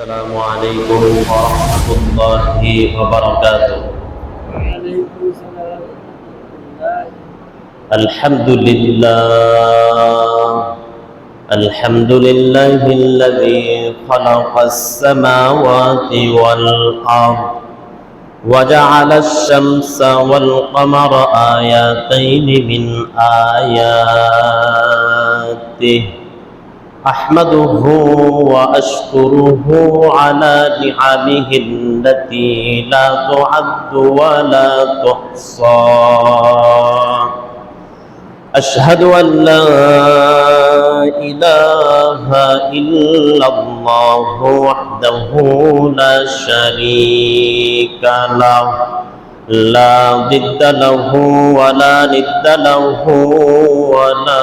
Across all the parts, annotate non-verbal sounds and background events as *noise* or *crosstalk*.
السلام عليكم ورحمة الله وبركاته. الحمد لله الحمد لله الذي خلق السماوات والأرض وجعل الشمس والقمر آياتين من آياته. أحمده وأشكره على نعمه التي لا تعد ولا تحصى أشهد أن لا إله إلا الله وحده لا شريك له لا ضد له ولا ند له ولا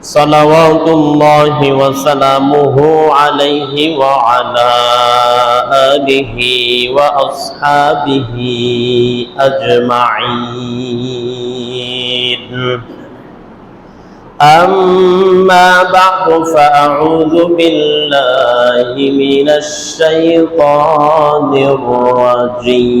صلوات الله وسلامه عليه وعلى آله وأصحابه أجمعين. أما بعد فأعوذ بالله من الشيطان الرجيم.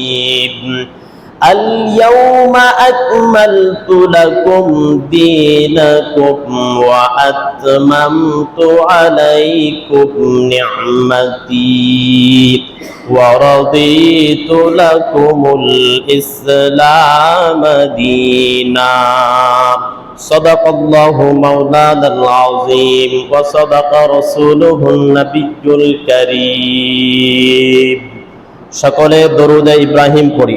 اليوم أكملت لكم دينكم وأتممت عليكم نعمتي ورضيت لكم الإسلام دينا صدق الله مولانا العظيم وصدق رسوله النبي الكريم সকলে দরুদে ইব্রাহিম পড়ি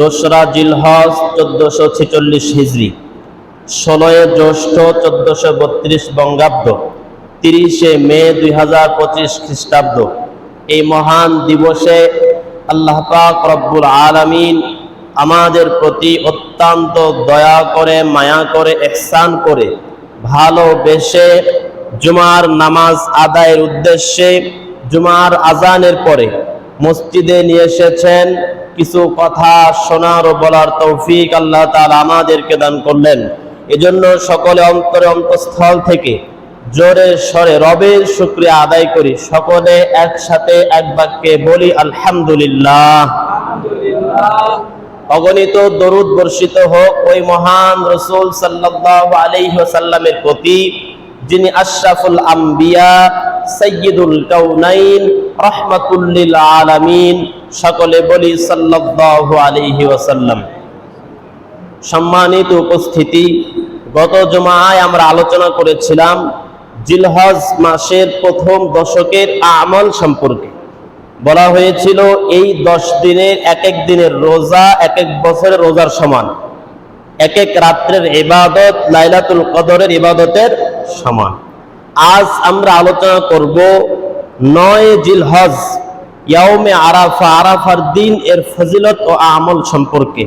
দোসরা জিলহজ চোদ্দশো ছেচল্লিশ হিজড়ি ষোলোই জ্যৈষ্ঠ চোদ্দশো বত্রিশ বঙ্গাব্দ। তিরিশে মে দুই হাজার পঁচিশ খ্রিস্টাব্দ। এই মহান দিবসে আল্লাহ পাক রব্বুল আলমিন আমাদের প্রতি অত্যন্ত দয়া করে, মায়া করে, এহসান করে ভালোবেসে জুমার নামাজ আদায়ের উদ্দেশ্যে জুমার আজানের পরে মসজিদে নিয়ে এসেছেন কিছু কথা শোনার ও বলার তৌফিক আল্লাহ তাআলা আমাদেরকে দান করলেন। এজন্য সকলে অন্তরে অন্তঃস্থল থেকে জোরে সরে রবের শুক্রিয়া আদায় করি। সকলে একসাথে এক বাক্যে বলি, আলহামদুলিল্লাহ। অগণিত দরুদ বর্ষিত হোক, ওই মহান রসুল সাল্লাল্লাহু আলাইহি ওয়াসাল্লামের প্রতি যিনি আশরাফুল আম্বিয়া সৈয়দুল কাউনাইন রহমাতুল্লিল আলামিন, সকলে বলি সাল্লাল্লাহু আলাইহি ওয়াসাল্লাম। সম্মানিত উপস্থিতি, গত জমায় আমরা আলোচনা করেছিলাম জিলহজ মাসের প্রথম দশকের আমল সম্পর্কে। বলা হয়েছিল, এই দশ দিনের এক এক দিনের রোজা এক এক বছরের রোজার সমান। এক এক রাত্রের ইবাদত, লাইলাতুল কদরের ইবাদতের সমান। আজ আমরা আলোচনা করব নয় জিলহজ ইয়াউমে আরাফা, আরাফার দিন এর ফজিলত ও আমল সম্পর্কে।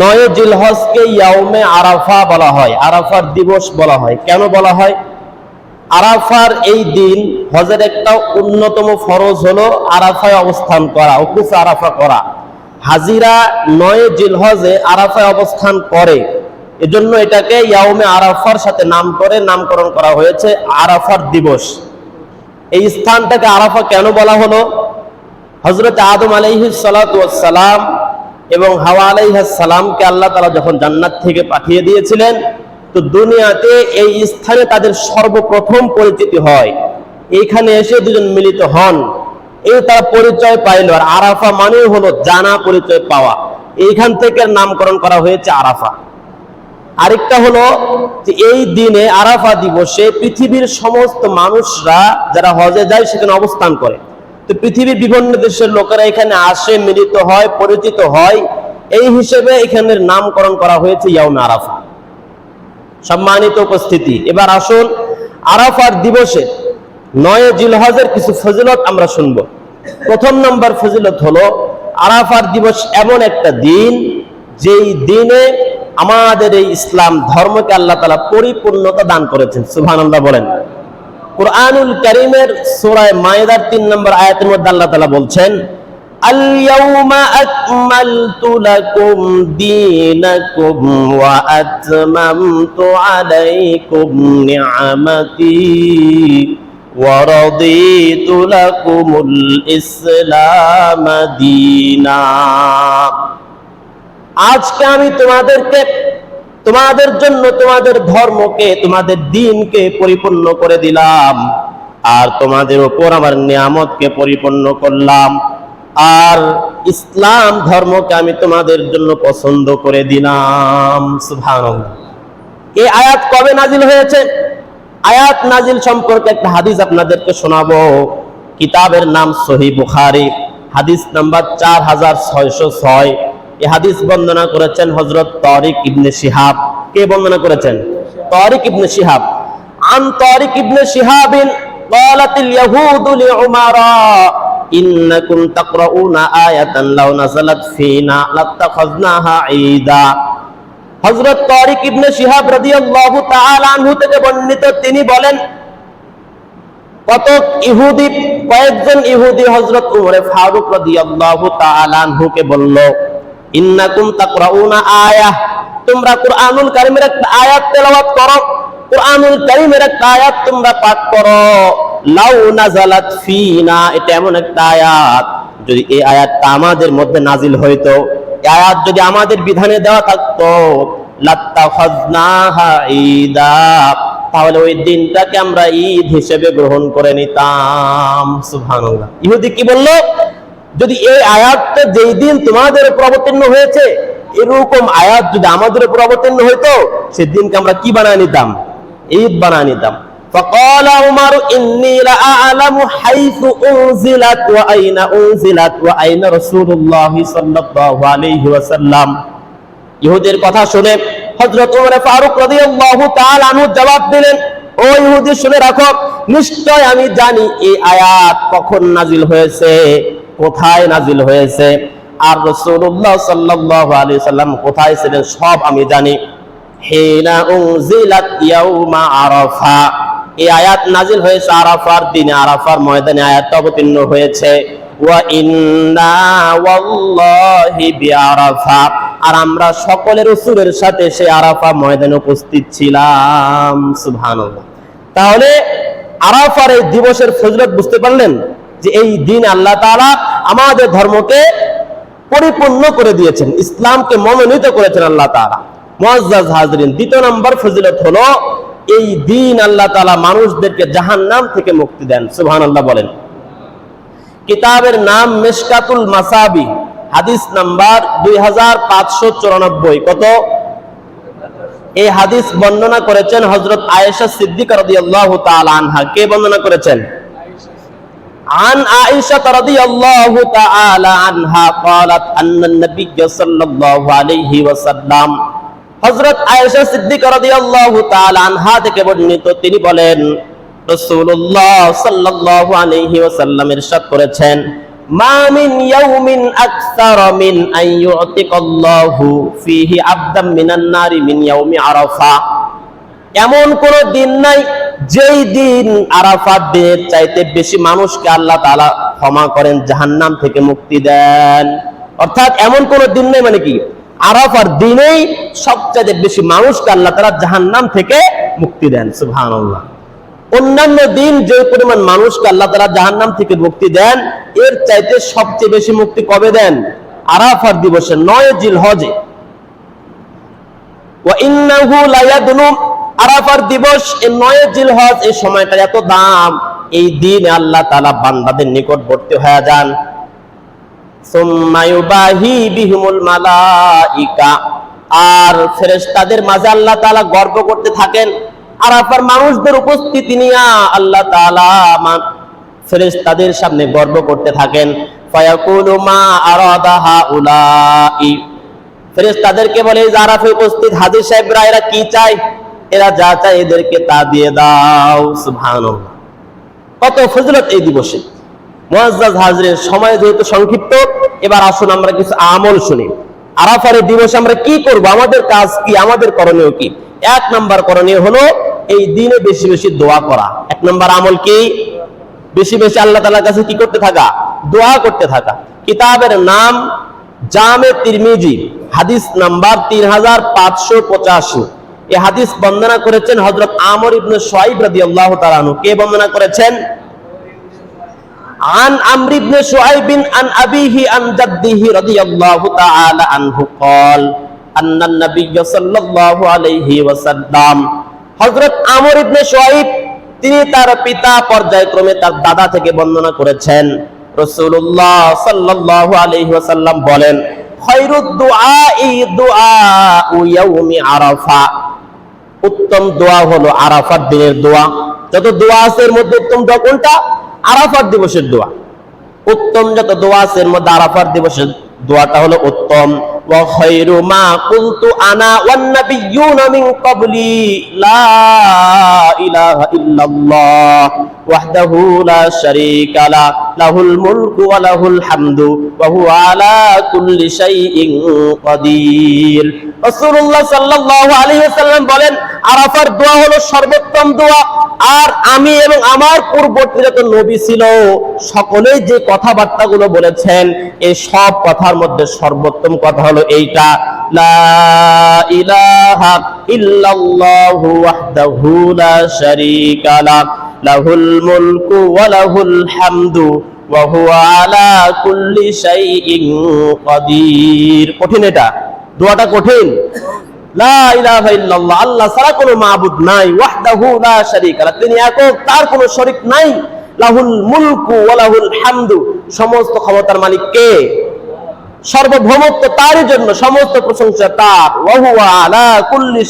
নয় জিলহজকে ইয়াউমে আরাফা বলা হয়, আরাফার দিবস বলা হয়। কেন বলা হয়? আরাফার এই দিন হজের একটা অন্যতম ফরজ হলো আরাফায় অবস্থান করা উকুফে আরাফা করা। হাজিরা নয় জিলহজে আরাফায় অবস্থান করে। এজন্য এটাকে ইয়াউমে আরাফার সাথে নাম করে নামকরণ করা হয়েছে আরাফার দিবস। এই স্থানটাকে আরাফা কেন বলা হলো? হজরত আদম আলাইহি সালাম এবং হাওয়া আলাইহাসালামকে আল্লাহ তালা যখন জান্নাত থেকে পাঠিয়ে দিয়েছিলেন, তো দুনিয়াতে এই স্থানে তাদের সর্বপ্রথম পরিচিতি হয়। এইখানে এসে দুজন মিলিত হন। এই তারা পরিচয় পাইল আর আরাফা মানেই হলো জানা পরিচয় পাওয়া। এইখান থেকে নামকরণ করা হয়েছে আরাফা। আরেকটা হলো যে এই দিনে আরাফা দিবসে পৃথিবীর সমস্ত মানুষরা যারা হজে যায় সেখানে অবস্থান করে। তো পৃথিবীর বিভিন্ন দেশের লোকেরা এখানে আসে, মিলিত হয়, পরিচিত হয়। এই হিসেবে এখানের নামকরণ করা হয়েছে ইয়াউমে আরাফা। সম্মানিত উপস্থিতি, এবার আসুন আরাফার দিবসে নয় জিলহজের কিছু ফজিলত আমরা শুনব। প্রথম নম্বর ফজিলত হলো আরাফার দিবস এমন একটা দিন যেই দিনে আমাদের এই ইসলাম ধর্মকে আল্লাহ তালা পরিপূর্ণতা দান করেছেন সুবহানাল্লাহ বলেন কোরআনুল করিমের সূরায় মায়েদার তিন নম্বর আয়াতের মধ্যে আল্লাহ তালা বলছেন اليوم أكملت لكم دينكم وأتممت عليكم نعمتي ورضيت لكم الإسلام دينا আজকে আমি তোমাদেরকে, তোমাদের জন্য তোমাদের ধর্মকে, তোমাদের দিনকে পরিপূর্ণ করে দিলাম। আর তোমাদের উপর আমার নিয়ামতকে পরিপূর্ণ করলাম। আর ইসলাম ধর্মকে আমি তোমাদের জন্য পছন্দ করে দিলাম। এই আয়াত কবে নাজিল হয়েছে? আয়াত নাজিল সম্পর্কে একটা হাদিস আপনাদেরকে শোনাবো। কিতাবের নাম সহি বুখারি। হাদিস নাম্বার চার হাজার ছয়শো ছয়। এই হাদিস বর্ণনা করেছেন হজরত তরিক ইবনে শিহাব কে বর্ণনা করেছেন তরিক ইবনে শিহাব আন তরিক ইবনে শিহাবিন قالت اليهود لعمر إنكم تقرؤون آية لو نزلت فينا لاتخذناها عيدا হযরত তারিক ইবনে শিহাব রাদিয়াল্লাহু তাআলা আনহু থেকে বর্ণিত তিনি বলেন কত ইহুদি কয়েকজন ইহুদি হযরত উমরে ফারুক রাদিয়াল্লাহু তাআলা আনহুকে বলল ইন্নাকুম তাকরাউনা তোমরা কারীমের একটা আয়াত তেলাওয়াত করো। কারীমের একটা আয়াত তোমরা পাঠ করো। লাউ ফিনা, এটা এমন একটা আয়াত। যদি এই আয়াতটা আমাদের মধ্যে নাজিল হইতো আয়াত যদি আমাদের বিধানে দেওয়া থাকতো তাহলে ওই দিনটাকে আমরা ঈদ হিসেবে গ্রহণ করে নিতাম। সুবহানাল্লাহ। ইহুদি কি বলল? যদি এই আয়াতটা যেই দিন তোমাদের উপর অবতীর্ণ হয়েছে এরকম আয়াত যদি আমাদের উপর অবতীর্ণ হইতো সেদিনকে আমরা কি বানায় নিতাম ঈদ বানায় নিতাম فقال عمر إني لأعلم حيث أنزلت وأين أنزلت وأين رسول الله صلى الله عليه وسلم ইহুদের কথা শুনে হযরত ওমর ফারুক রাদিয়াল্লাহু তাআলা আনহু জবাব দিলেন ও ইহুদি শুনে রাখো নিশ্চয় আমি জানি এই আয়াত কখন নাজিল হয়েছে কোথায় নাজিল হয়েছে? আর রাসূলুল্লাহ সাল্লাল্লাহু আলাইহি সাল্লাম কোথায় ছিলেন সব আমি জানি। হিনা উনজিলাত ইয়াউমা আরাফা। এই আয়াত নাজিল হয়েছে আরাফার দিনে, আরাফার ময়দানে আয়াতটা অবতীর্ণ হয়েছে। আর আমরা সকলের রসুলের সাথে সে আরাফা ময়দানে উপস্থিত ছিলাম। সুবহানাল্লাহ। তাহলে আরাফার এই দিবসের ফজিলত বুঝতে পারলেন? যে এই দিন আল্লাহ তাআলা আমাদের ধর্মকে পরিপূর্ণ করে দিয়েছেন, ইসলামকে মনোনীত করেছেন আল্লাহ তাআলা। মুআজ্জাজ হাজরিন, দ্বিতীয় নম্বর ফজিলত হলো, এই দিন আল্লাহ তাআলা মানুষদেরকে জাহান্নাম থেকে মুক্তি দেন, সুবহানাল্লাহ বলেন। কিতাবের নাম মিশকাতুল মাসাবি, হাদিস নাম্বার দুই হাজার পাঁচশো চুরানব্বই, কত? এই হাদিস বর্ণনা করেছেন হজরত আয়েশা সিদ্দিক আনহা। কে বর্ণনা করেছেন? عن عائشة رضي الله تعالى عنها قالت أن النبي صلى الله عليه وسلم হযরত আয়েশা সিদ্দিক রাদিয়াল্লাহু তাআলা আনহা থেকে বর্ণিত তিনি বলেন রাসূলুল্লাহ সাল্লাল্লাহু আলাইহি ওয়াসাল্লাম ইরশাদ করেছেন মা মিন ইয়াউমিন আকসারা মিন আন ইউতিকাল্লাহু ফীহি আবদাম মিনান নারি মিন ইয়াউমি আরাফা এমন কোন দিন নাই যেই দিন আরাফাত দিনের চাইতে বেশি মানুষকে আল্লাহ তাআলা ক্ষমা করেন, জাহান্নাম থেকে মুক্তি দেন। অর্থাৎ এমন কোন দিন নেই মানে কি? আরাফার দিনেই সবচেয়ে বেশি মানুষকে আল্লাহ তারা জাহান্নাম থেকে মুক্তি দেন, সুবহানাল্লাহ। অন্যান্য দিন যে পরিমাণ মানুষকে আল্লাহ তারা জাহান্নাম থেকে মুক্তি দেন, এর চাইতে সবচেয়ে বেশি মুক্তি কবে দেন? আরাফার দিবসে নয় জিল হজে আরাফার দিবস এই নয় জিলহজ এই সময়টা এত দাম। এই দিন আল্লাহ তাআলা বান্দাদের নিকটবর্তী হয়ে যান। আর ফেরেশতাদের মাঝে আল্লাহ তাআলা গর্ব করতে থাকেন। আরাফার মানুষদের উপস্থিতি নিয়ে আল্লাহ তাআলা ফেরেশতাদের সামনে গর্ব করতে থাকেন। ফায়াকুলু মা আরাদাহা উলাই ফেরেস তাদেরকে বলে, এই যে আরাফে উপস্থিত হাজির সাহেবরা, এরা কি চায়? এরা যা চায় এদেরকে তা দিয়ে দাও, সুবহানাল্লাহ। কত ফজিলত এই দিবসে। মুআজ্জাজ হাজরের সময় যেহেতু সংক্ষিপ্ত, এবার আসুন আমরা কিছু আমল শুনি। আরাফার দিবসে আমরা কি করব? আমাদের কাজ কি? আমাদের করণীয় কি? এক নাম্বার করণীয় হলো এই দিনে বেশি বেশি দোয়া করা। এক নাম্বার আমল কি? বেশি বেশি আল্লাহ তাআলার কাছে কি করতে থাকা? দোয়া করতে থাকা। কিতাবের নাম জামে তিরমিজি, হাদিস নাম্বার তিন হাজার পাঁচশো পঁচাশি। এই হাদিস বর্ণনা করেছেন হজরত আমর ইবনে সোয়াইব রাদিয়াল্লাহু তাআলা আনহু কে বর্ণনা করেছেন عن عمرو بن شعيب عن أبيه عن جده رضي الله تعالى عنه قال أن النبي صلى الله عليه وسلم হযরত আমর ইবনে শুআইব তিনি তার পিতা পর্যায়ক্রমে তার দাদা থেকে বর্ণনা করেছেন রাসূলুল্লাহ সাল্লাল্লাহু আলাইহি ওয়াসাল্লাম বলেন খায়রুদ দুআই দুআউ ইয়াউমি আরাফা উত্তম দোয়া হলো আরাফার দিনের দোয়া। যত দোয়া আছে এর মধ্যে উত্তম দোয়া কোনটা? আরাফার দিবসের দোয়া। উত্তম যত দোয়া আছে এর মধ্যে আরাফার দিবসের দোয়াটা হলো উত্তম। ওয়া খায়রু মা কুলতু আনা ওয়ান নাবিয়্যুনা মিন ক্বাবলি। লা ইলাহা ইল্লাল্লাহ। ওয়াহদাহু লা শারীকা লা, লাহুল মুলকু ওয়া লাহুল হামদু। ওয়া হুয়া আলা রাসূলুল্লাহ সাল্লাল্লাহু আলাইহি ওয়াসাল্লাম বলেন, আরাফার দোয়া হলো সর্বোত্তম দোয়া, আর আমি এবং আমার পূর্ববর্তী যত নবী ছিল, সকলেই যে কথাবার্তাগুলো বলেছেন, এই সব কথার মধ্যে সর্বোত্তম কথা হলো এইটা, লা লাহুল মুলকু ওয়া লাহুল হামদু, ওয়া হুয়া আলা কুল্লি শাইইন কাদির। কঠিন এটা। দোয়াটা কঠিন। আল্লাহ কোনো মাবুদ নাই লা তিনি তার কোনো নাই। ওয়া লাহুল সমস্ত ক্ষমতার মালিক কে? তারই জন্য সমস্ত প্রশংসা কুল্লি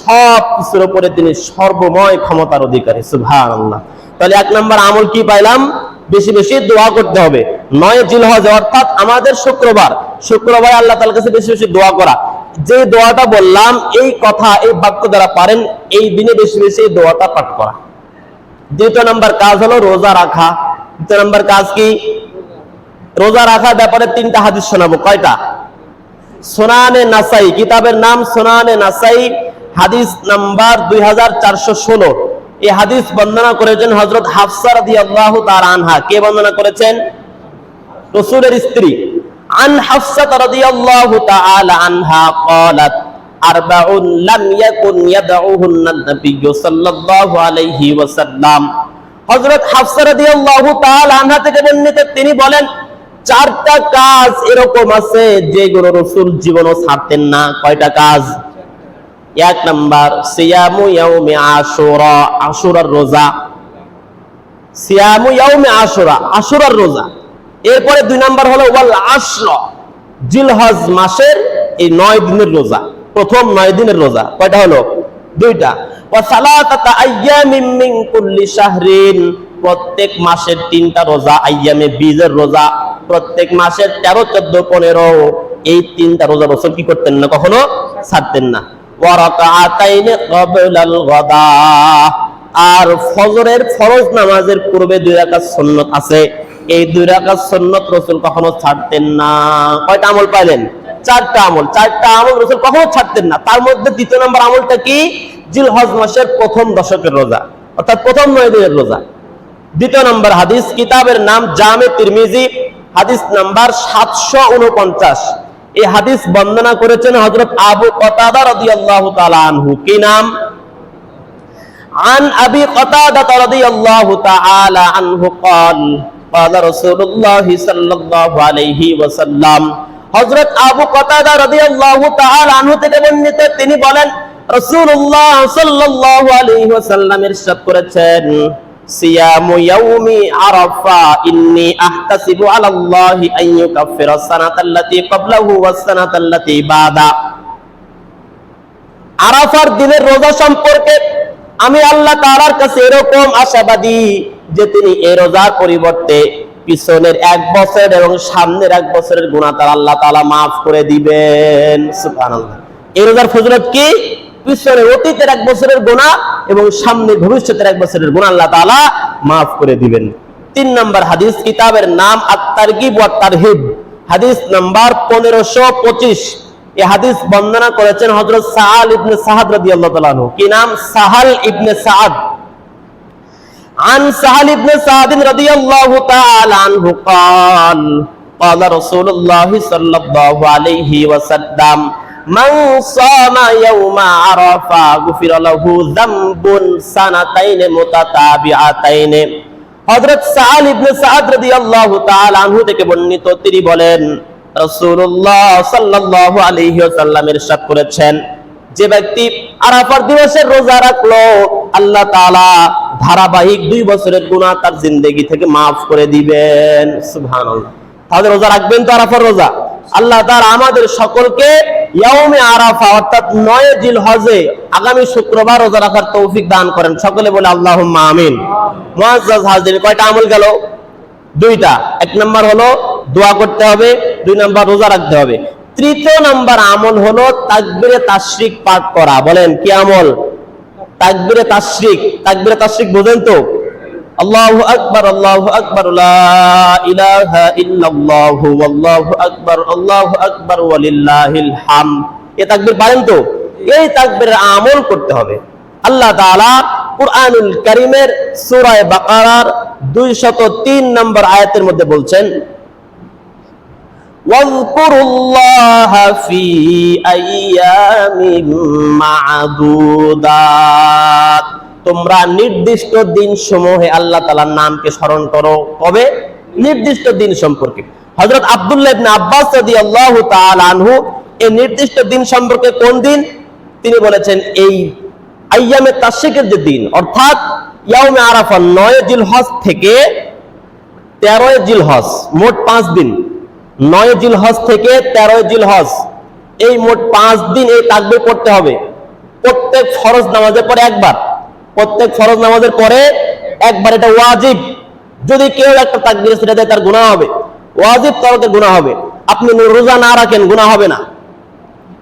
সব কিছুর উপরে তিনি সর্বময় ক্ষমতার অধিকারী, সুবহানাল্লাহ। তাহলে এক নম্বর আমল কি পাইলাম? বেশি বেশি দোয়া করতে হবে। নয় জিলহজ, অর্থাৎ আমাদের শুক্রবার। শুক্রবার আল্লাহ তাআলার কাছে বেশি বেশি দোয়া করা। যে দোয়াটা বললাম, এই কথা, এই বাক্য দ্বারা পারেন, এই দিনে বেশি বেশি এই দোয়াটা পাঠ করা। দ্বিতীয় নম্বর কাজ হলো রোজা রাখা। দ্বিতীয় নম্বর কাজ কি? রোজা রাখার ব্যাপারে তিনটা হাদিস শোনাবো। কয়টা? সোনানে নাসাই, কিতাবের নাম সোনানে নাসাই, হাদিস নাম্বার দুই হাজার চারশো ষোলো। এই হাদিস বর্ণনা করেছেন হজরত হাফসা রাদিয়াল্লাহু তাআলা আনহা কে বর্ণনা করেছেন রসুলের স্ত্রী আন হাফসাত রাদিয়াল্লাহু তাআলা আনহা قالت أربع لم يكن يدعوهن النبي صلى الله عليه وسلم হযরত হাফসা রাদিয়াল্লাহু তাআলা আনহা থেকে বর্ণিত তিনি বলেন চারটা কাজ এরকম আছে যেগুলো রসুল জীবনও ছাড়তেন না কয়টা কাজ এক নম্বর, সিয়ামু ইয়াউমি আশুরা, আশুরার রোজা। সিয়ামু ইয়াউমি আশুরা, আশুরার রোজা। এরপরে দুই নম্বর হলো, ওয়াল আশ্র, জিলহজ মাসের এই নয় দিনের রোজা, প্রথম নয় দিনের রোজা। কয়টা হলো? দুইটা। ওয়া সালাতাতা আইয়ামিন মিন কুল্লি শাহরিন, প্রত্যেক মাসের তিনটা রোজা, আইয়ামে বীজের রোজা, প্রত্যেক মাসের তেরো, চোদ্দ, পনেরো, এই তিনটা রোজা রসুল কি করতেন না, কখনো ছাড়তেন না। আর ফজরের ফরজ নামাজের পূর্বে দুই রাকাত সুন্নত আছে। এই দুই রাকাত সুন্নত রসুল কখনো ছাড়তেন না। কয়টা আমল পাইলেন? চারটা আমল। চারটা আমল রসুল কখনো ছাড়তেন না। তার মধ্যে দ্বিতীয় নম্বর আমলটা কি? জিলহজ মাসের প্রথম দশকের রোজা, অর্থাৎ প্রথম নয় দিনের রোজা। দ্বিতীয় নম্বর হাদিস, কিতাবের নাম জামে তিরমিজি, হাদিস নাম্বার সাতশো উনপঞ্চাশ এই হাদিস বর্ণনা করেছেন হজরত আবু কতাদা রাদিয়াল্লাহু তাআলা আনহু কি নাম عن أبي قتادة رضي الله تعالى عنه قال قال رسول الله صلى الله عليه وسلم হযরত আবু কতাদা রাদিয়াল্লাহু তাআলা আনহু থেকে বর্ণিত তিনি বলেন রাসূলুল্লাহ সাল্লাল্লাহু আলাইহি ওয়াসাল্লাম ইরশাদ করেছেন সিয়ামু ইয়াউমি আরাফা, ইন্নী আহতাসিবু আলাল্লাহি আন ইউকাফিরা সানাতাল্লাতী ক্বাবলাহু ওয়াস সানাতাল্লাতী বাদা। আরাফার দিনের রোজা সম্পর্কে আমি আল্লাহ তাআলার কাছে এরকম আশাবাদী যে তিনি এই রোজার পরিবর্তে পিছনের এক বছর এবং সামনের এক বছরের গুণা তার আল্লাহ তাআলা মাফ করে দিবেন। সুবহানাল্লাহ। এই রোজার ফজিলত কি? পিছনে অতীতের এক বছরের গুণা এবং সামনে ভবিষ্যতের এক বছরের গুণা আল্লাহ তাআলা মাফ করে দিবেন তিন নম্বর হাদিস কিতাবের নাম আত-তারগিব ওয়াত তারহিব হাদিস নাম্বার পনেরোশো পঁচিশ এই হাদিস বর্ণনা করেছেন হযরত সাহাল ইবনে সাহাদ রাদিয়াল্লাহু তাআলা আনহু কি নাম সাহাল ইবনে সাদ عن سهل بن سعد رضي الله تعالى عنه قال قال رسول الله صلى الله عليه وسلم من صام يوم عرفة غفر له ذنب سنتين متتابعتين হযরত সাহাল ইবনে সাদ রাদিয়াল্লাহু তাআলা আনহু থেকে বর্ণিত তিনি বলেন রাসূলুল্লাহ সাল্লাল্লাহু আলাইহি ওয়াসাল্লাম ইরশাদ করেছেন যে ব্যক্তি আরাফার দিবসের রোজা রাখলো আল্লাহ তাআলা ধারাবাহিক দুই বছরের গুনাহ তার জিন্দেগি থেকে মাফ করে দিবেন সুবহানাল্লাহ তাহলে রোজা রাখবেন তো আরাফার রোজা আল্লাহ তাআলা আমাদের সকলকে ইয়াউমে আরাফা, অর্থাৎ নয় জিল হজে আগামী শুক্রবার রোজা রাখার তৌফিক দান করেন। সকলে বলে আল্লাহুম্মা আমিন। মুআজ্জাজ হাজির, কয়টা আমল গেল? দুইটা। এক নাম্বার হলো দোয়া করতে হবে, দুই নাম্বার রোজা রাখতে হবে। তৃতীয় নাম্বার আমল হলো তাকবিরে তাশরিক পাঠ করা। বলেন, কি আমল? তাকবিরে তাশরিক। তাকবিরে তাশরিক বোঝেন তো? আল্লাহু আকবার আল্লাহু আকবার লা ইলাহা ইল্লাল্লাহু ওয়াল্লাহু আকবার আল্লাহু আকবার ওয়ালিল্লাহিল হামদ এ তাকবীর পারেন তো এই তাকবীরের আমল করতে হবে আল্লাহ তাআলা কুরআনুল কারীমের সূরা বাকারার 203 নম্বর আয়াতের মধ্যে বলছেন واذكروا الله في أيام معدودات তোমরা নির্দিষ্ট দিন সমূহে আল্লাহ তাআলার নামকে স্মরণ করো। কবে? নির্দিষ্ট দিন সম্পর্কে। হজরত আবদুল্লাহ আব্বাস আনহু এই নির্দিষ্ট দিন সম্পর্কে কোন দিন? তিনি বলেছেন, এই আইয়ামে তাশরিকের যে দিন, অর্থাৎ ইয়াউমে আরাফা নয় জিলহজ থেকে তেরোয় জিলহজ, মোট পাঁচ দিন। নয় জিলহজ থেকে তেরোয় জিলহজ, এই মোট পাঁচ দিন এই তাকবির পড়তে হবে। প্রত্যেক ফরজ নামাজের পরে একবার। প্রত্যেক ফরজ নামাজের পরে একবার এটা ওয়াজিব। যদি কেউ একটা তাকবির সেটা দেয় তার গুনাহ হবে। ওয়াজিব তরকের গুনাহ হবে। আপনি রোজা না রাখেন, গুনাহ হবে না।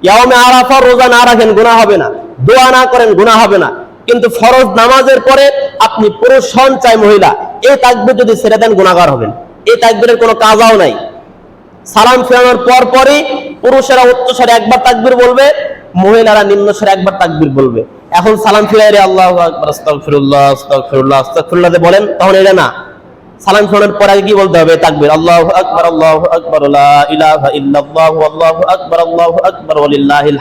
ইয়ামে আরাফার রোজা না রাখেন, গুনাহ হবে না। দোয়া না করেন, গুনাহ হবে না। কিন্তু ফরজ নামাজের পরে আপনি পুরুষ হন চাই মহিলা, এই তাকবির যদি ছেড়ে দেন, গুনাহগার হবেন। এই তাকবিরের কোনো কাজাও নাই। সালাম ফেরানোর পর পরই পুরুষেরা উচ্চ স্বরে একবার তাকবির বলবে, মহিলারা নিম্ন স্বরে একবার তাকবির বলবে। এখন সালাম ফিরাই রে আল্লাহু আস্তাগফিরুল্লাহ বলেন, তখন এটা না। সালাম ফেরানোর পর আগে কি বলতে হবে? তাকবির, আল্লাহু আকবার আল্লাহু আকবার, লা ইলাহা ইল্লাল্লাহু, আল্লাহু আকবার আল্লাহু আকবার, ওয়ালিল্লাহিল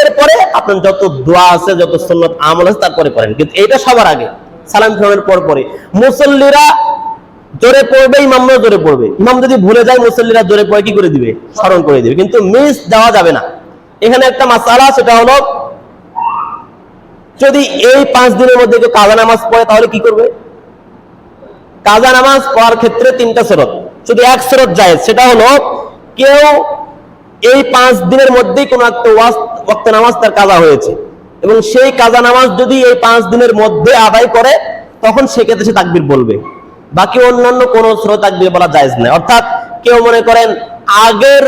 এরপরে আপনার যত দোয়া আছে, যত সুন্নাত আমল আছে, তারপরে করেন কিন্তু এটা সবার আগে, সালাম ফেরানোর পর পরে। মুসল্লিরা জোরে পড়বে ইমামরা জোরে পড়বে। ইমাম যদি ভুলে যায়, মুসল্লিরা জোরে পড়ে কি করে দিবে? স্মরণ করে দিবে। কিন্তু মিস দেওয়া যাবে না। এখানে একটা মাসালা, সেটা হলো যদি এই পাঁচ দিনের মধ্যে কেউ কাজা নামাজ পড়ে, তাহলে কি করবে? কাজা নামাজ পড়ার ক্ষেত্রে তিনটা শরত শুধু এক শরত যায় সেটা হলো কেউ এই পাঁচ দিনের মধ্যেই কোনো একটা নামাজ তার কাজা হয়েছে এবং সেই কাজা নামাজ যদি এই পাঁচ দিনের মধ্যে আদায় করে, তখন সেক্ষেত্রে সে তাকবির বলবে। বাকি অন্যান্য কোন স্রোত তাকবির বলা যায় না অর্থাৎ কেউ মনে করেন আগের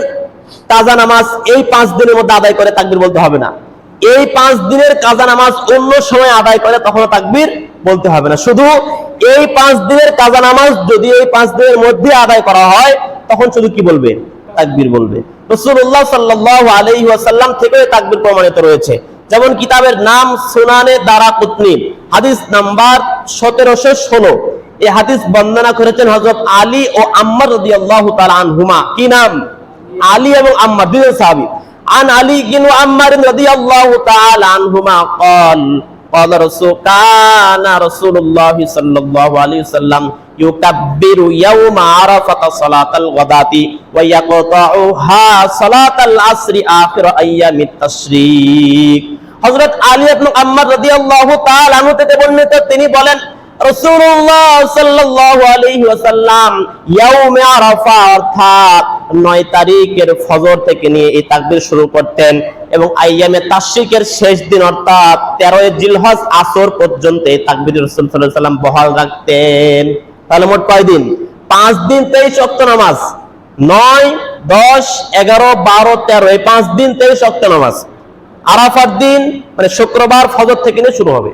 কাজা নামাজ এই পাঁচ দিনের মধ্যে আদায় করে তাকবির বলতে হবে না। এই পাঁচ দিনের কাজা নামাজ অন্য সময় আদায় করে তখন তাকবির বলতে হবে না। শুধু এই পাঁচ দিনের কাজা নামাজ যদি এই পাঁচ দিনের মধ্যে আদায় করা হয়, তখন শুধু কি বলবে? তাকবির বলবে। রসুল্লাহ সাল্লাহ থেকে তাকবির প্রমাণিত রয়েছে। যেমন কিতাবের নাম সুনানে দারা কুতনি, হাদিস নাম্বার সতেরোশো ষোলো। এই হাদিস বর্ণনা করেছেন হযরত আলী ও আম্মার রাদিয়াল্লাহু তাআলা আনহুমা। কি নাম? আলী এবং আম্মার দুজন সাহাবী। عن علي بن عمار رضي الله تعالى عنهما قال قال رسول كان رسول الله صلى الله عليه وسلم يكبر يوم عرفة صلاة الغداة ويقطعها صلاة العصر آخر أيام التشريق হযরত আলী ইবনে আম্মার রাদিয়াল্লাহু তাআলা আনহু থেকে বর্ণিত তিনি বলেন 9 তারিখের ফজর থেকে নিয়ে এই তাকবীর শুরু করতেন এবং আইয়ামে তাশরিকের শেষ দিন, অর্থাৎ 13 জিলহজ আসর পর্যন্ত এই তাকবীর রাসূল সাল্লাল্লাহু বহাল রাখতেন। তাহলে মোট কয় দিন? 5 দিন 23 ওয়াক্ত নামাজ 9 10 11 12 13 এই 5 দিন 23 ওয়াক্ত নামাজ। আরাফার দিন মানে শুক্রবার ফজর থেকে নিয়ে শুরু হবে।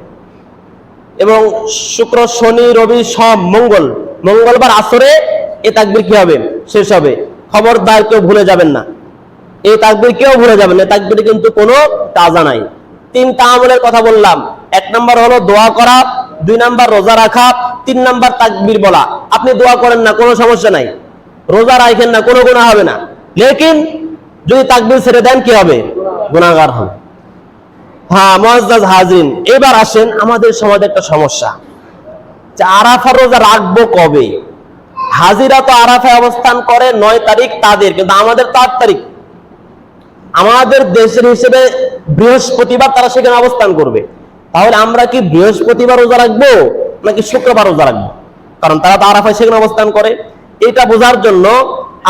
এবং শুক্র, শনি, রবি সব মঙ্গল। মঙ্গলবার আসরে এ তাকবির কি হবে? শেষ হবে। খবরদার কেউ ভুলে যাবেন না। এই তাকবির কেউ ভুলে যাবেন না। তাকবির কিন্তু কোনো তাজা নাই। তিনটা আমলের কথা বললাম। এক নম্বর হলো দোয়া করা, দুই নাম্বার রোজা রাখা, তিন নাম্বার তাকবির বলা। আপনি দোয়া করেন না, কোনো সমস্যা নাই। রোজা রাখেন না, কোনো গুণা হবে না। লেকিন যদি তাকবির ছেড়ে দেন, কি হবে? গুণাগার হবে হ্যাঁ হাজরিন, এবার আসেন আমাদের সমাজে একটা সমস্যা। যে আরাফা রোজা রাখব কবে? হাজিরা তো অবস্থান করে নয় তারিখ তাদের, কিন্তু আমাদের তো আট তারিখ। আমাদের দেশের হিসেবে বৃহস্পতিবার তারা সেখানে অবস্থান করবে। তাহলে আমরা কি বৃহস্পতিবার রোজা রাখব নাকি শুক্রবার রোজা রাখব? কারণ তারা তো আরাফায় সেখানে অবস্থান করে। এটা বোঝার জন্য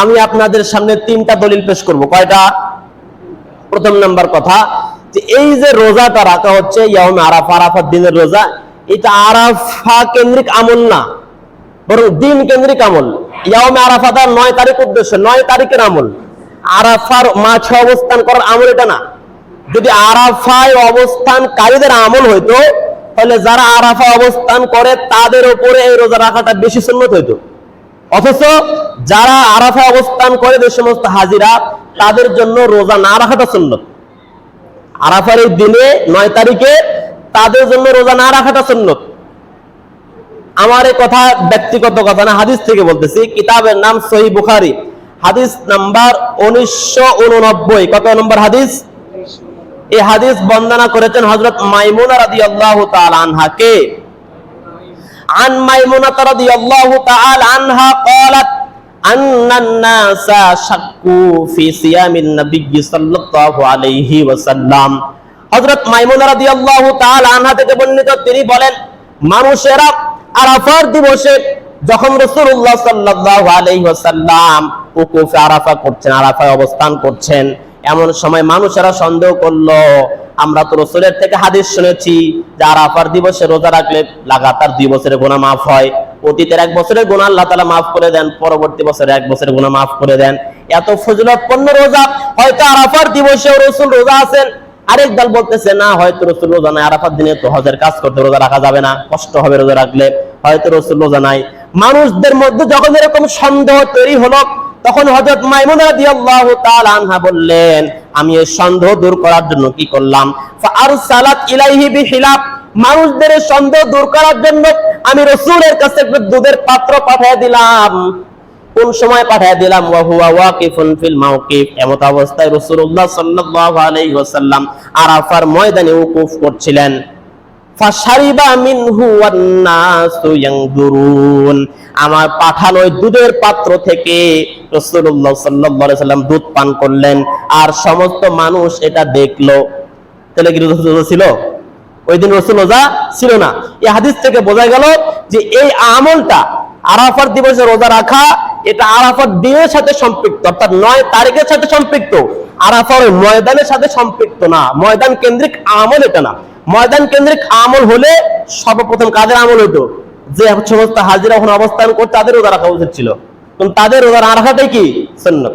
আমি আপনাদের সামনে তিনটা দলিল পেশ করব। কয়টা? প্রথম নাম্বার কথা যে এই যে রোজাটা রাখা হচ্ছে আরাফা, আরাফার দিনের রোজা, এটা আরাফা কেন্দ্রিক আমল না, বরং দিন কেন্দ্রিক আমল। ইয়াউমে আরাফা তার নয় তারিখ উদ্দেশ্য, নয় তারিখের আমল। আরাফার অবস্থান করার আমল এটা না। যদি আরাফায় অবস্থানকারীদের আমল হইতো, তাহলে যারা আরাফা অবস্থান করে, তাদের উপরে এই রোজা রাখাটা বেশি সুন্নত হইতো। অথচ যারা আরাফা অবস্থান করে যে সমস্ত হাজিরা, তাদের জন্য রোজা না রাখাটা সুন্নত। আরাফার এই দিনে নয় তারিখে তাদের জন্য রোজা না রাখাটা সুন্নত আমার এই কথা ব্যক্তিগত কথা না হাদিস থেকে বলতেছি কিতাবের নাম সহি বুখারি হাদিস নাম্বার উনিশশো উননব্বই কত নম্বর হাদিস এই হাদিস বন্দনা করেছেন হজরত মাইমুনা রাদি আল্লাহ আনহাকে عن ميمونة رضي الله تعالى عنها قالت হযরত আনহা থেকে বর্ণিত, তিনি বলেন, মানুষেরা আরাফার দিবসে যখন রাসূলুল্লাহ আলাইহি উকুফে আরাফা করছেন, আরাফায় অবস্থান করছেন, এমন সময় মানুষেরা সন্দেহ করল, আমরা তো রসুলের থেকে হাদিস শুনেছি যে আরাফার দিবসে রোজা রাখলে লাগাতার দুই বছরের গোনা মাফ হয়। অতীতের এক বছরের গুণা আল্লাহ তালা মাফ করে দেন, পরবর্তী বছরের এক বছরের গুণা মাফ করে দেন। এত ফজিলতপূর্ণ রোজা, হয়তো আরাফার দিবসে রসুল রোজা আছেন। আরেক দল বলতেছে, না, হয়তো রসুল রোজা নাই, আরাফার দিনে তো হজের কাজ করতে রোজা রাখা যাবে না, কষ্ট হবে রোজা রাখলে, হয়তো রসুল রোজা নাই। মানুষদের মধ্যে যখন এরকম সন্দেহ তৈরি হলো তখন হযরত মাইমুনা রাদিয়াল্লাহু তাআলা আনহা বললেন, আমি এই সন্দেহ দূর করার জন্য কি করলাম? ফাআরসালাত ইলাইহি বিহিলাব মানুষদের সন্দেহ দূর করার জন্য আমি রাসূলের কাছে দুধের পাত্র পাঠিয়ে দিলাম। কোন সময় পাঠিয়ে দিলাম? ওয়া হুয়া ওয়াকিফুন ফিল মাওকিফ। এমত অবস্থায় সাল্লাল্লাহু আলাইহি ওয়াসাল্লাম আরাফার ময়দানে উকুফ করছিলেন। ফাশারিবা মিনহু ওয়ান নাসু ইয়ানজুরুন আমার পাঠানো দুধের পাত্র থেকে রাসূলুল্লাহ সাল্লাল্লাহু আলাইহি সাল্লাম দুধ পান করলেন, আর সমস্ত মানুষ এটা দেখল। তাহলে কি রসুল ছিল? ওই দিন রসুল রোজা ছিল না। এই হাদিস থেকে বোঝা গেল যে এই আমলটা আরাফার দিবসে রোজা রাখা, এটা আরাফার দিনের সাথে সম্পৃক্ত, অর্থাৎ নয় তারিখের সাথে সম্পৃক্ত। আরাফার ময়দানের সাথে সম্পৃক্ত না। ময়দান কেন্দ্রিক আমল এটা না। ময়দান কেন্দ্রিক আমল হলে সর্বপ্রথম কাদের আমল হতো যে সমস্ত হাজিরা ওখানে অবস্থান করতে তাদের রোজা রাখা উচিত ছিল। তাদের রোজা না রাখাটাই কি? সুন্নত।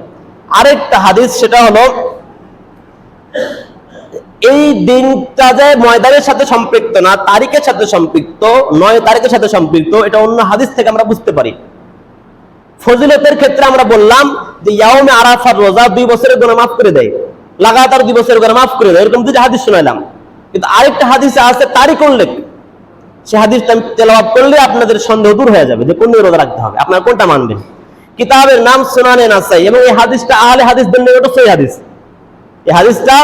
আরেকটা হাদিস, সেটা হলো, এই দিনটা যে ময়দানের সাথে সম্পৃক্ত না, তারিখের সাথে সম্পৃক্ত, নয় তারিখের সাথে সম্পৃক্ত, এটা অন্য হাদিস থেকে আমরা বুঝতে পারি। ফজিলতের ক্ষেত্রে আমরা বললাম যে ইয়াউমে আরাফার রোজা দুই বছরের গুনাহ মাফ করে দেয়। লাগাতার দুই বছরের গুনাহ মাফ করে দেয়। এরকম দুটো হাদিস শোনাইলাম। কিন্তু আরেকটা হাদিসে আছে তারিখ উল্লেখ সে হাদিসটা আমি তেলাওয়াত করলে আপনাদের সন্দেহ দূর হয়ে যাবে যে কোন রোজা রাখতে হবে। আপনারা কোনটা মানবেন? কিতাবের নাম সুনানে নাসাই এবং এই হাদিসটা আহলে হাদিসদের নিকট সই হাদিস। এই হাদিসটা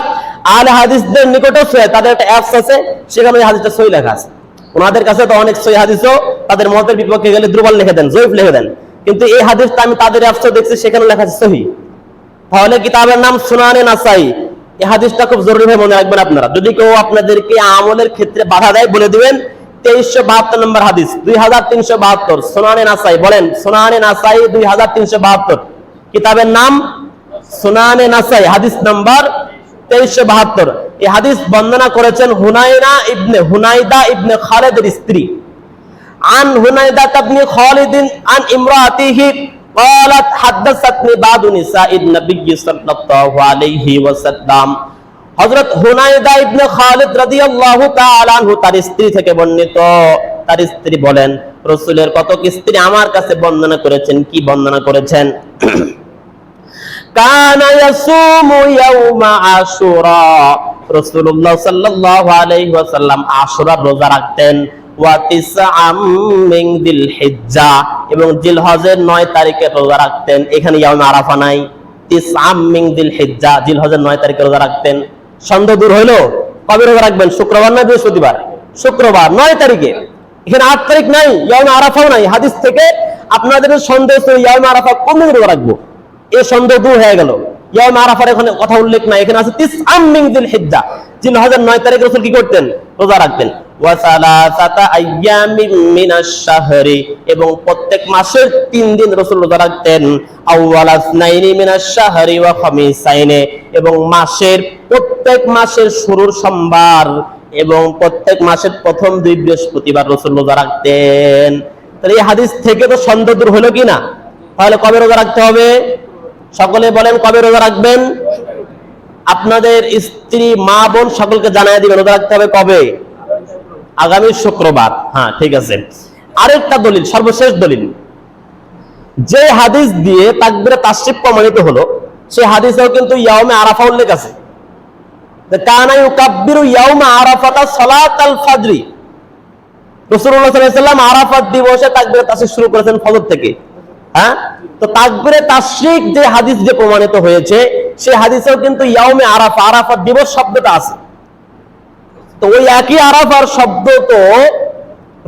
আহলে হাদিসদের নিকট সই তাদের একটা অ্যাপস আছে, সেখানে এই হাদিসটা সই লেখা আছে। ওনাদের কাছে তো অনেক সই হাদিসও, তাদের মতের বিপক্ষে গেলে দুর্বল লিখে দেন, জয়ীফ লিখে দেন। কিন্তু এই হাদিসটা আমি তাদের অ্যাপসও দেখছি, সেখানে লেখা আছে সহি। তাহলে কিতাবের নাম সুনানে নাসাই এই হাদিসটা খুব জরুরি ভাবে মনে রাখবেন আপনারা। যদি কেউ আপনাদেরকে আমলের ক্ষেত্রে বাধা দেয়, বলে দিবেন, তেইশশো বাহাত্তর নম্বর হাদিস, দুই হাজার তিনশো বাহাত্তর, সোনানে নাসাই, বলেন, সোনানে নাসাই, দুই হাজার তিনশো বাহাত্তর। কিতাবের নাম, সোনানে নাসাই, হাদিস নাম্বার তেইশশো বাহাত্তর। এই হাদিস বন্দনা করেছেন হুনাইনা ইবনে, হুনাইদা ইবনে খালেদের স্ত্রী। আন হুনাইদা তাবনি খালিদিন, আন ইমরাতিহি قالت حدثتني بعض نساء النبي صلى الله عليه وسلم হযরত হুনাইদা ইবনে খালিদ রাদিয়াল্লাহু তাআলা আনহু তার স্ত্রী থেকে বর্ণিত তার স্ত্রী বলেন রাসূলের কতক স্ত্রী আমার কাছে বর্ণনা করেছেন কি বর্ণনা করেছেন *clears throat* কানা ইয়াসুমু ইয়াউমা আশুরা রাসূলুল্লাহ সাল্লাল্লাহু আলাইহি ওয়াসাল্লাম আশুরার রোজা রাখতেন এবং জিলহজের 9 তারিখে রোজা রাখতেন। এখানে জিলহজের 9 তারিখে রোজা রাখতেন। সন্দেহ দূর হইল? কবে রোজা রাখবেন? শুক্রবার না বৃহস্পতিবার? শুক্রবার 9 তারিখে। এখানে 8 তারিখ নাই হাদিস থেকে আপনাদের সন্দেহ আরাফা রাখব? সন্দেহ দূর হয়ে গেল। এখানে কথা উল্লেখ নাই। এখানে আছে তিসআম মিন যিলহিজ্জা জিলহজের 9 তারিখে রাসূল কি করতেন? রোজা রাখতেন। এবং প্রত্যেক মাসের তিন দিন রাসূল রোজা রাখতেন। এবং মাসের প্রত্যেক মাসের শুরুর সোমবার এবং প্রত্যেক মাসের প্রথম দুই বৃহস্পতিবার রাসূল রোজা রাখতেন। তাহলে এই হাদিস থেকে তো সন্দেহ দূর হলো কি না? তাহলে কবে রোজা রাখতে হবে? সকলে বলেন কবে রোজা রাখবেন? আপনাদের স্ত্রী, মা, বোন সকলকে জানাই দিবেন রোজা রাখতে হবে কবে? আগামী শুক্রবার। হ্যাঁ ঠিক আছে। আরেকটা দলিল, সর্বশেষ দলিল। যে হাদিস দিয়ে তাকবিরে তাশরিফ প্রমাণিত হলো, সেই হাদিসেও কিন্তু ইয়াউমে আরাফা উল্লেখ আছে। কানা ইউকাব্বিরু আরাফাতা সালাতাল রাসূলুল্লাহ সাল্লাল্লাহু আলাইহি ওয়াসাল্লাম আরাফাত দিবসে শুরু করেছেন ফজর থেকে। হ্যাঁ? তো তাকবিরে তাশরিক যে হাদিস যে প্রমাণিত হয়েছে, সেই হাদিসেও কিন্তু ইয়াউমে আরাফা আরাফাত দিবস শব্দটা আছে। তো ওই একই আরাফার শব্দ তো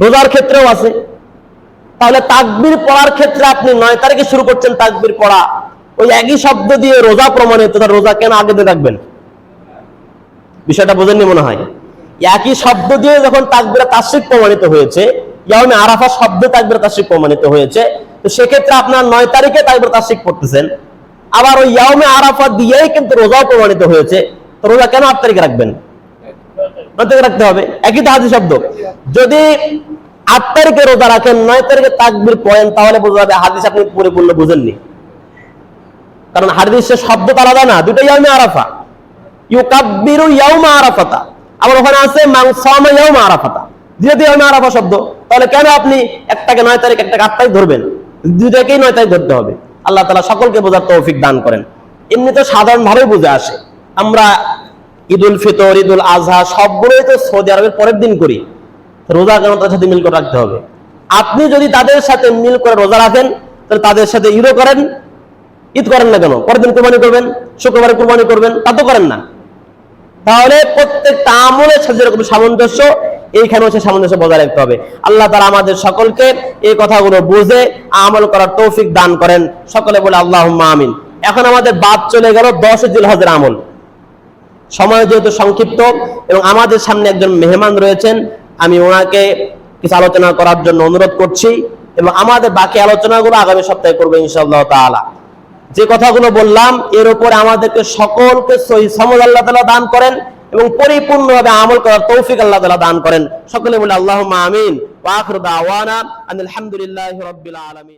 রোজার ক্ষেত্রেও আছে। তাহলে তাকবির পড়ার ক্ষেত্রে আপনি নয় তারিখে শুরু করছেন তাকবির পড়া। ওই একই শব্দ দিয়ে রোজা প্রমাণিত তার রোজা কেন আগে দিয়ে রাখবেন বিষয়টা বোঝেননি মনে হয়? একই শব্দ দিয়ে যখন তাকবিরা তাসরিক প্রমাণিত হয়েছে ইয়ামে আরাফা শব্দ তাকবিরা তাসরিক প্রমাণিত হয়েছে, তো সেক্ষেত্রে আপনার নয় তারিখে তাকবিরা তাসরিক পড়তেছেন। আবার ওই ইয়ামে আরাফা দিয়েই কিন্তু রোজাও প্রমাণিত হয়েছে, তো রোজা কেন আট তারিখে রাখবেন? তারিখে রাখতে হবে। একই তো হাদিস শব্দ। যদি আট তারিখে রোজা রাখেন, নয় তারিখে তাকবির পড়েন, তাহলে বোঝা যাবে হাদিস আপনি পরিপূর্ণ বুঝেননি। কারণ হাদিসের শব্দ আলাদা না দুটো ইয়ামে আরাফা ইউকাব্বিরু ইয়াউমা আরাফাতা। আবার ওখানে আছে মাংসামা ইয়াউমা আরাফাতা। যেহেতু ইয়াউমা আরাফা শব্দ, তাহলে কেন আপনি একটাকে নয় তারিখ একটাকে আট তারিখ ধরবেন? দুটাকেই নয় তারিখ ধরতে হবে। আল্লাহ তালা সকলকে বোঝার তৌফিক দান করেন। এমনি তো সাধারণ ভাবেই বুঝে আসে। আমরা ঈদুল ফিতর, ঈদুল আজহা, সবগুলোই তো সৌদি আরবের পরের দিন করি। রোজা কেন তাদের সাথে মিল করে রাখতে হবে। আপনি যদি তাদের সাথে মিল করে রোজা রাখেন, তাহলে তাদের সাথে ঈদও করেন, ঈদ করেন না কেন? পরের দিন কোরবানি করবেন, শুক্রবারে কোরবানি করবেন, তা তো করেন না। তাহলে প্রত্যেকটা আমলের সাথে যেরকম সামঞ্জস্য, এইখানেও সে সামঞ্জস্য বজায় রাখতে হবে। আল্লাহ তারা আমাদের সকলকে এই কথাগুলো বুঝে আমল করার তৌফিক দান করেন। সকলে বলে আল্লাহ আমিন। এখন আমাদের বাদ চলে গেল দশ জিল হজের আমল। সময় যেহেতু সংক্ষিপ্ত এবং আমাদের সামনে একজন মেহমান রয়েছেন, আমি ওনাকে কিছু আলোচনা করার জন্য অনুরোধ করছি এবং আমাদের বাকি আলোচনাগুলো আগামী সপ্তাহে করব ইনশাআল্লাহ তাআলা। যে কথাগুলো বললাম, এর উপরে আমাদেরকে সকলকে সহি সমজ আল্লাহ তালা দান করেন এবং পরিপূর্ণভাবে আমল করার তৌফিক আল্লাহ তালা দান করেন। সকলে বলে আল্লাহ আমিন। ওয়া আখিরু দাওয়ানা আনিল হামদুলিল্লাহি রাব্বিল আলামিন।